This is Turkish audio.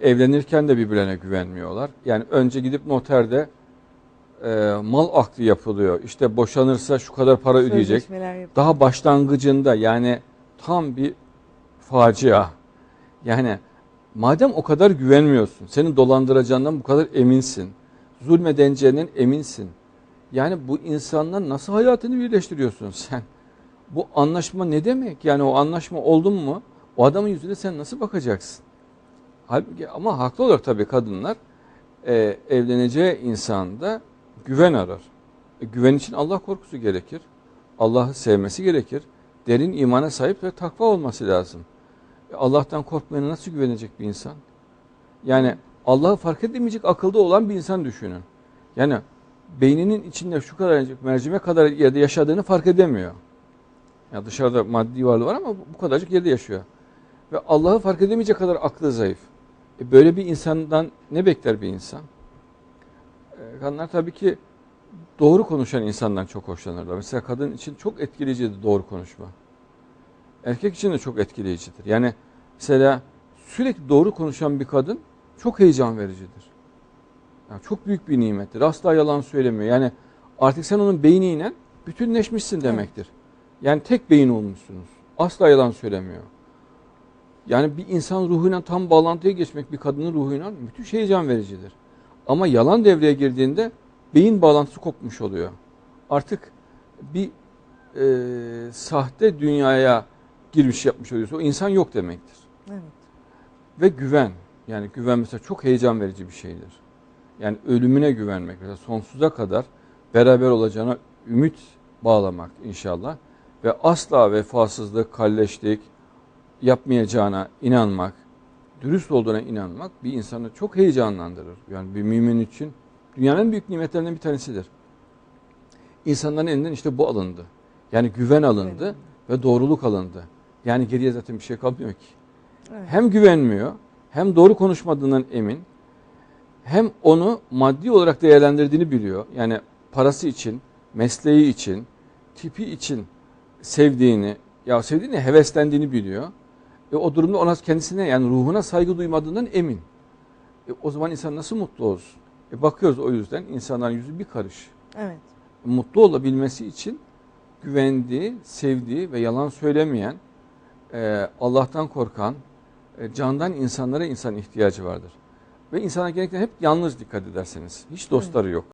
evlenirken de birbirlerine güvenmiyorlar. Yani önce gidip noterde e, mal akdi yapılıyor. İşte boşanırsa şu kadar para ödeyecek. Daha başlangıcında yani tam bir facia. Yani madem o kadar güvenmiyorsun, senin dolandıracağından bu kadar eminsin, zulmedeneceğinden eminsin. Yani bu insanla nasıl hayatını birleştiriyorsun sen? Bu anlaşma ne demek? Yani o anlaşma oldu mu o adamın yüzüne sen nasıl bakacaksın? Ama haklı olarak tabii kadınlar e, evleneceği insanda güven arar. E, güven için Allah korkusu gerekir. Allah'ı sevmesi gerekir. Derin imana sahip ve takva olması lazım. E, Allah'tan korkmayana nasıl güvenecek bir insan? Yani Allah'ı fark edemeyecek akılda olan bir insan düşünün. Yani beyninin içinde şu kadar mercimek kadar yerde yaşadığını fark edemiyor. Ya dışarıda maddi varlığı var ama bu kadarcık yerde yaşıyor. Ve Allah'ı fark edemeyecek kadar aklı zayıf. E böyle bir insandan ne bekler bir insan? E, kadınlar tabii ki doğru konuşan insandan çok hoşlanırlar. Mesela kadın için çok etkileyicidir doğru konuşma. Erkek için de çok etkileyicidir. Yani mesela sürekli doğru konuşan bir kadın çok heyecan vericidir. Yani çok büyük bir nimettir. Asla yalan söylemiyor. Yani artık sen onun beyniyle bütünleşmişsin demektir. Yani tek beyin olmuşsunuz. Asla yalan söylemiyor. Yani bir insan ruhuyla tam bağlantıya geçmek bir kadının ruhuyla müthiş heyecan vericidir. Ama yalan devreye girdiğinde beyin bağlantısı kopmuş oluyor. Artık bir e, sahte dünyaya girmiş yapmış oluyorsa o insan yok demektir. Evet. Ve güven. Yani güven mesela çok heyecan verici bir şeydir. Yani ölümüne güvenmek mesela sonsuza kadar beraber olacağına ümit bağlamak inşallah. Ve asla vefasızlık, kalleşlik yapmayacağına inanmak, dürüst olduğuna inanmak bir insanı çok heyecanlandırır. Yani bir mümin için dünyanın en büyük nimetlerinden bir tanesidir. İnsanların elinden işte bu alındı. Yani güven alındı Güven. ve doğruluk alındı. Yani geriye zaten bir şey kalmıyor ki. Evet. Hem güvenmiyor, hem doğru konuşmadığından emin, hem onu maddi olarak değerlendirdiğini biliyor. Yani parası için, mesleği için, tipi için sevdiğini, ya sevdiğini heveslendiğini biliyor. E o durumda ona kendisine yani ruhuna saygı duymadığından emin. E o zaman insan nasıl mutlu olsun? E bakıyoruz o yüzden insanların yüzü bir karış. Evet. Mutlu olabilmesi için güvendiği, sevdiği ve yalan söylemeyen, e, Allah'tan korkan, e, candan insanlara insan ihtiyacı vardır. Ve insana genellikle hep yalnız dikkat ederseniz. Hiç dostları yok.